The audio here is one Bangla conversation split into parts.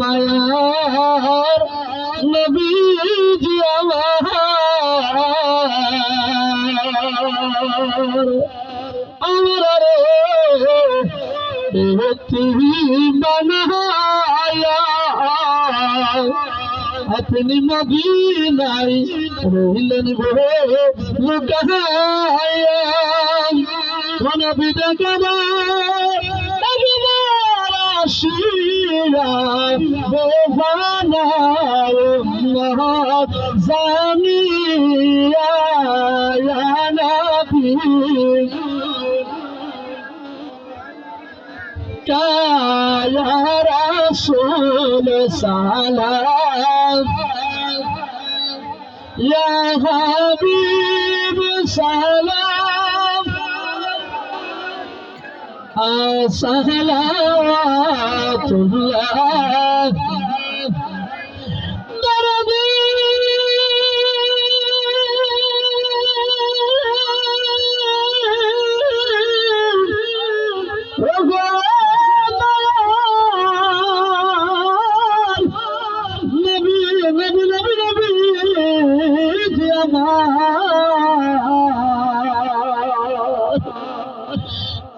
মায়ার নবীজি আমার। আমরা রে বানায়া আপনি মদিনাই রইলেন গো লুকায়া। কোন বিদে আসিয়া বেবানায় মহৎ জানিয়া নবী কায়া রাসূল সালাম। ইয়া হাবিব সালাম। سهلا तु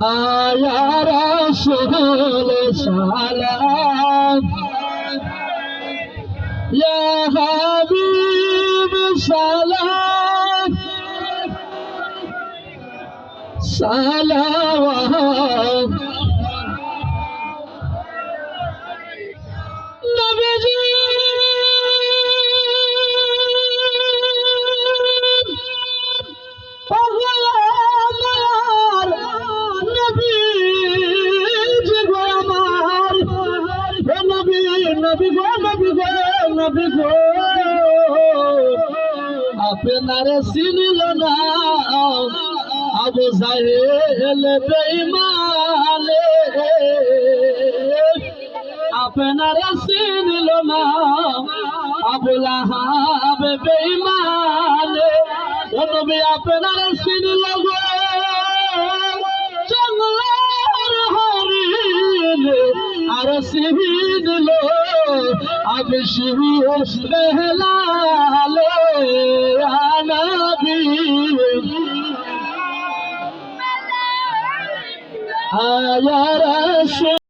আয়া রাসূল সালাম। ইয়া হাবিব সালাম। সালাওয়াত নবী গো নবী গো নবী গো। আপনারে চিনিল না। আবু জাহেল বেঈমানে আপনারা চিনিল না। আবুল আহাব বেঈমানে ও নবী, আপনারা চিনিল গো। আগে শিহুস বেহলালে আনবী। আয়া রাসূল